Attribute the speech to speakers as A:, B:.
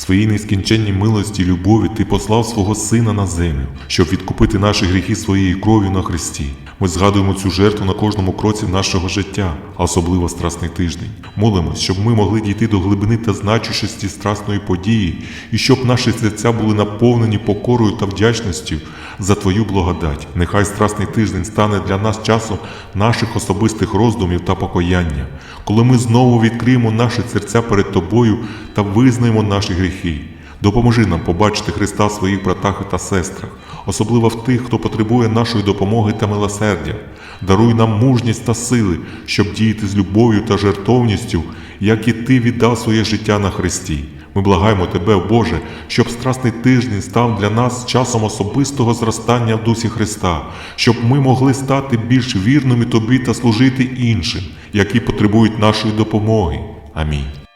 A: Своїй нескінченній милості й любові ти послав свого Сина на землю, щоб відкупити наші гріхи своєю кров'ю на Христі. Ми згадуємо цю жертву на кожному кроці нашого життя, а особливо страсний тиждень. Молимось, щоб ми могли дійти до глибини та значущості страсної події, і щоб наші серця були наповнені покорою та вдячністю за Твою благодать. Нехай страсний тиждень стане для нас часом наших особистих роздумів та покаяння, коли ми знову відкриємо наші серця перед Тобою та визнаємо наші гріхи. Допоможи нам побачити Христа в своїх братах та сестрах, особливо в тих, хто потребує нашої допомоги та милосердя. Даруй нам мужність та сили, щоб діяти з любов'ю та жертовністю, як і Ти віддав своє життя на Христі. Ми благаємо Тебе, Боже, щоб страсний тиждень став для нас часом особистого зростання в дусі Христа, щоб ми могли стати більш вірними Тобі та служити іншим, які потребують нашої допомоги. Амінь.